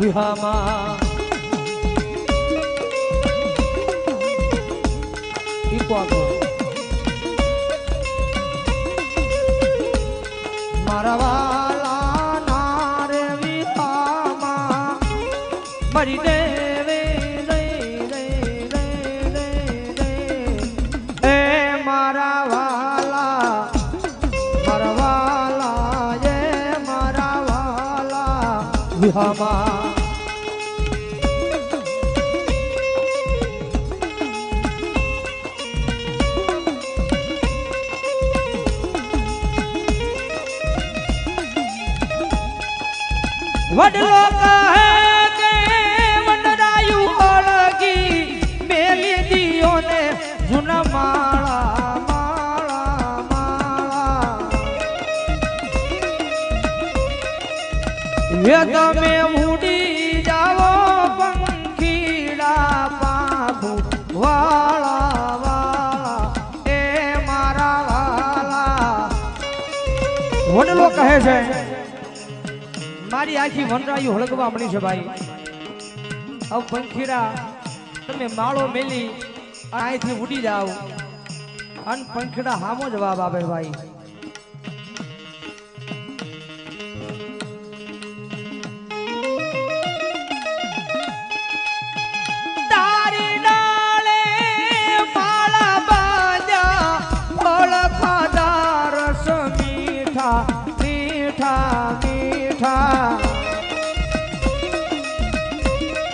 વિહામાં. મારા વાલા નારે વિહામાં. મરી વિહામાં વડલો કહે ઉડી જાઓ પંખીડા પાખુ વાળા વાળા મારા વાળા વડલો કહે છે, મારી આખી વનરાયું હળગવા મળી છે ભાઈ. હવે પંખીડા, તમે માળો મેલી અહીંથી ઉડી જાઓ. અને પંખીડા હામો જવાબ આપે ભાઈ. મીઠા મીઠા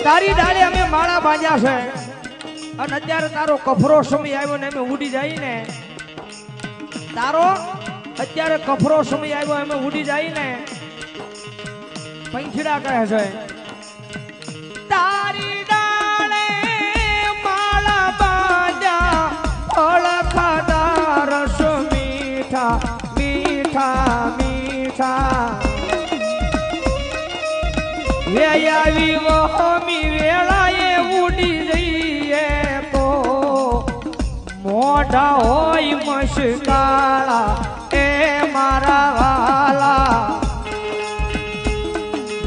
તારી ડાળે અમે માળા બાંધ્યા છે. અને અત્યારે તારો કફરો સમય આવ્યો ને અમે ઉડી જાય ને તારો, અત્યારે કફરો સમય આવ્યો, અમે ઉડી જાય ને પંખીડા કહે છે. વેયાવી વહમી વેળાએ ઉડી જઈએ તો. મોઢા હોય મશકાળા એ મારા વાલા.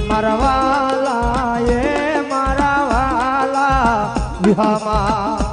મારા વાલા, એ મારા વાલા. વિહામાં